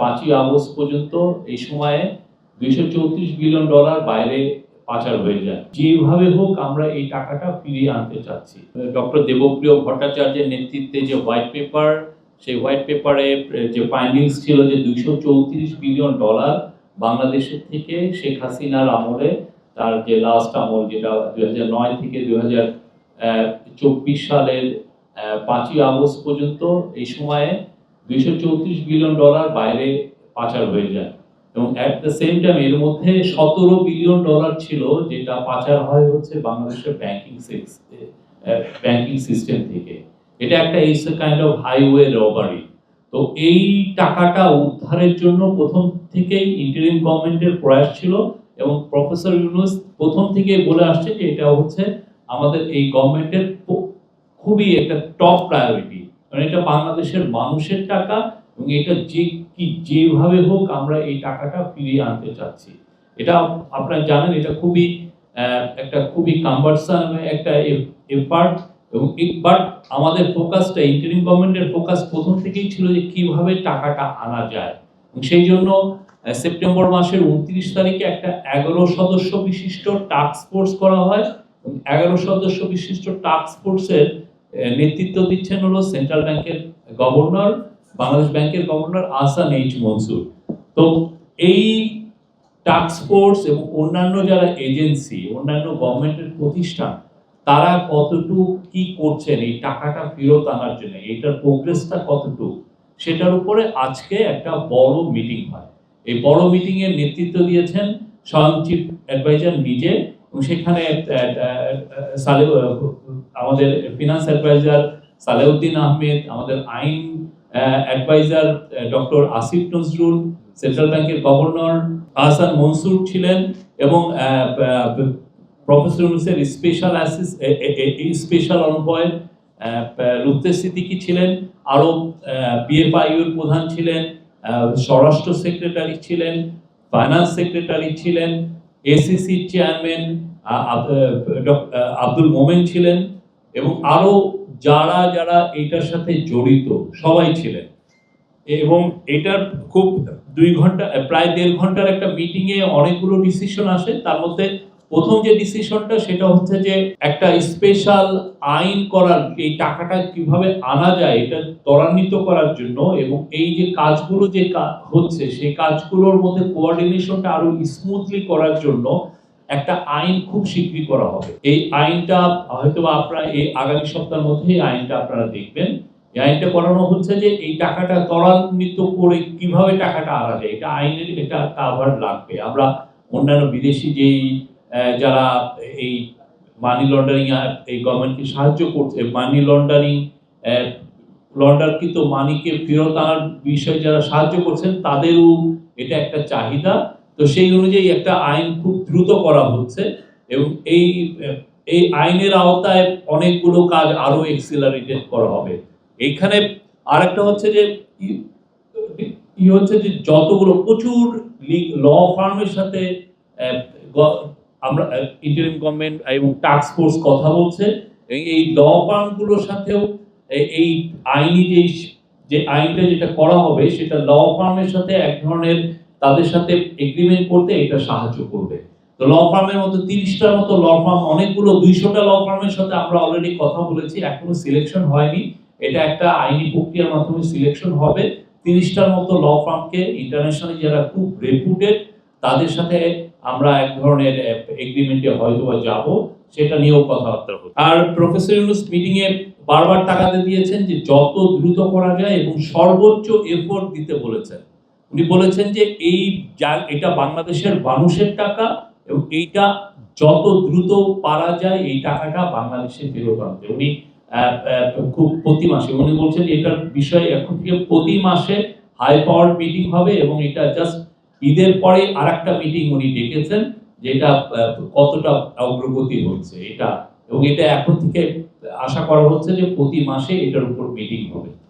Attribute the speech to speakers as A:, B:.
A: পাঁচই আগস্ট পর্যন্ত এই সময়ে দুইশো চৌত্রিশ বিলিয়ন ডলার বাইরে পাচার হয়ে যায়। যেভাবে হোক আমরা এই টাকাটা ফিরিয়ে আনতে চাচ্ছি। ডক্টর দেবপ্রিয় ভট্টাচার্যের নেতৃত্বে যে হোয়াইট পেপার, সেই হোয়াইট পেপারে যে ফাইন্ডিংস ছিল যে দুইশো চৌত্রিশ বিলিয়ন ডলার বাংলাদেশের থেকে শেখ হাসিনার আমলে, তার যে লাস্ট আমল যেটা দুই নয় থেকে দুই চব্বিশ সালের পাঁচই আগস্ট পর্যন্ত এই সময়ে দুইশো চৌত্রিশ বিলিয়ন ডলার বাইরে পাচার হয়ে যায়। এবং অ্যাট দ্য সেম টাইম এর মধ্যে সতেরো বিলিয়ন ডলার ছিল যেটা পাচার হয় হচ্ছে বাংলাদেশের ব্যাংকিং ব্যাংকিং সিস্টেম থেকে। এটা একটা is kind of highway robbery তো এই টাকাটা উদ্ধারের জন্য প্রথম থেকেই ইন্টারিম গভর্নমেন্টের প্রয়াস ছিল এবং প্রফেসর ইউনুস প্রথম থেকে বলে আসছে যে এটা হচ্ছে আমাদের এই গভর্নমেন্টের খুবই একটা টপ প্রায়োরিটি কারণ এটা বাংলাদেশের মানুষের টাকা এবং এটা যে কি যেভাবে হোক আমরা এই টাকাটা ফিরিয়ে আনতে চাচ্ছি। এটা আপনারা জানেন এটা খুবই একটা খুবই কাম্বারসাম একটা এফার্ট এবং বাট আমাদের ফোকাসটা ইন্টারিম গভর্নমেন্টের ফোকাস প্রথম থেকেই ছিল যে কীভাবে টাকাটা আনা যায়। এবং সেই জন্য সেপ্টেম্বর মাসের উনত্রিশ তারিখে একটা এগারো সদস্য বিশিষ্ট টাস্ক ফোর্স করা হয়। এবং এগারো সদস্য বিশিষ্ট টাস্ক ফোর্সের নেতৃত্ব দিচ্ছেন হলো সেন্ট্রাল ব্যাংকের গভর্নর বাংলাদেশ ব্যাংকের গভর্নর আসান এইচ মনসুর তো এই টাস্ক ফোর্স এবং অন্যান্য যারা এজেন্সি অন্যান্য গভর্নমেন্টের প্রতিষ্ঠান, তারা কতটুকু কি করছেন, এই টাকাটা ফেরত আনার জন্য এটার প্রোগ্রেসটা কতটুকু, সেটার উপরে আজকে একটা বড় মিটিং হয়। এই বড় মিটিং এর নেতৃত্ব দিয়েছেন স্বয়ং চিফ অ্যাডভাইজার নিজে সেখানে আমাদের ফিনান্স অ্যাডভাইজার সালেউদ্দিন আহমেদ, আমাদের আইন adviser doctor Asif Nazrul central ব্যাংকের গভর্নর আহসান মনসুর ছিলেন এবং প্রফেসর ইউনুসের স্পেশাল স্পেশাল অনভয় লুপ্তে সিদ্দিকি ছিলেন, আরও বিএফআইউর প্রধান ছিলেন স্বরাষ্ট্র সেক্রেটারি ছিলেন ফাইন্যান্স সেক্রেটারি ছিলেন এসিসি চেয়ারম্যান আব্দুল মোমেন ছিলেন এবং আরও যারা যারা এটার সাথে জড়িত, সবাই ছিলেন। এবং এটার খুব দুই ঘণ্টা, প্রায় দেড় ঘণ্টার একটা মিটিং এ অনেকগুলো ডিসিশন আসে। তার মধ্যে প্রথম যে ডিসিশনটা সেটা হচ্ছে যে একটা স্পেশাল আইন করার, এই টাকাটা কীভাবে আনা যায়, এটা ত্বরান্বিত করার জন্য এবং এই যে কাজগুলো যে হচ্ছে, সেই কাজগুলোর মধ্যে কোঅর্ডিনেশনটা আরও স্মুথলি করার জন্য একটা আইন খুব শীঘ্রই করা হবে। এই আইনটা হয়তো আপনারা এই আগামী সপ্তাহের মধ্যে এই আইনটা আপনারা দেখবেন। এই আইনটা করানো হচ্ছে যে এই টাকাটা ত্বরান্বিত করে কীভাবে টাকাটা আনা যায়, এটা আইনের এটা কাভার লাগবে। আমরা অন্যান্য বিদেশি যেই যারা এই মানি লন্ডারিং এই গভর্নমেন্টকে সাহায্য করছে মানি লন্ডারিং লন্ডারকৃত মানিকে ফেরত আনার বিষয়ে যারা সাহায্য করছেন, তাদেরও এটা একটা চাহিদা। তো সেই অনুযায়ী একটা আইন খুব দ্রুত করা হচ্ছে এবং এই এই আইনের আওতায় অনেকগুলো কাজ আরও এক্সিলারেটেড করা হবে। এইখানে আরেকটা হচ্ছে যে ই- হচ্ছে যে যতগুলো প্রচুর ল ফার্মের সাথে আমরা ইন্টারিম গভর্নমেন্ট এবং টাস্ক ফোর্স কথা বলছে। এই ল ফার্মগুলোর সাথেও এই আইনি যে যে আইনটা যেটা করা হবে সেটা ল ফার্মের সাথে এক ধরনের তাদের সাথে এগ্রিমেন্ট করতে এটা সাহায্য করবে। তো ল ফার্মের মতো তিরিশটার মতো ল ফার্ম অনেকগুলো দুইশোটা ল ফার্মের সাথে আমরা অলরেডি কথা বলেছি, এখনও সিলেকশন হয়নি। এটা একটা আইনি প্রক্রিয়ার মাধ্যমে সিলেকশন হবে। তিরিশটার মতো ল ফার্মকে ইন্টারন্যাশনালি যারা খুব রেপুটেড তাদের সাথে আমরা এক ধরনের এগ্রিমেন্টে হয়তো বা যাব। সেটা নিয়েও কথাবার্তা হচ্ছে। আর প্রফেসর ইউনুস মিটিং এ বারবার টাকাতে দিয়েছেন যে যত দ্রুত করা যায় এবং সর্বোচ্চ এফোর্ট দিতে বলেছেন। উনি বলেছেন যে এই যা- এটা বাংলাদেশের মানুষের টাকা এবং এইটা যত দ্রুত পারা যায় এই টাকাটা বাংলাদেশে ফেরত আনতে। উনি খুব প্রতি মাসে উনি বলছেন এটার বিষয়ে এখন থেকে প্রতি মাসে হাই পাওয়ার মিটিং হবে এবং এটা জাস্ট ঈদের পরে আর একটা মিটিং উনি ডেকেছেন যেটা আহ, কতটা অগ্রগতি হচ্ছে এটা। এবং এটা এখন থেকে আশা করা হচ্ছে যে প্রতি মাসে এটার উপর মিটিং হবে।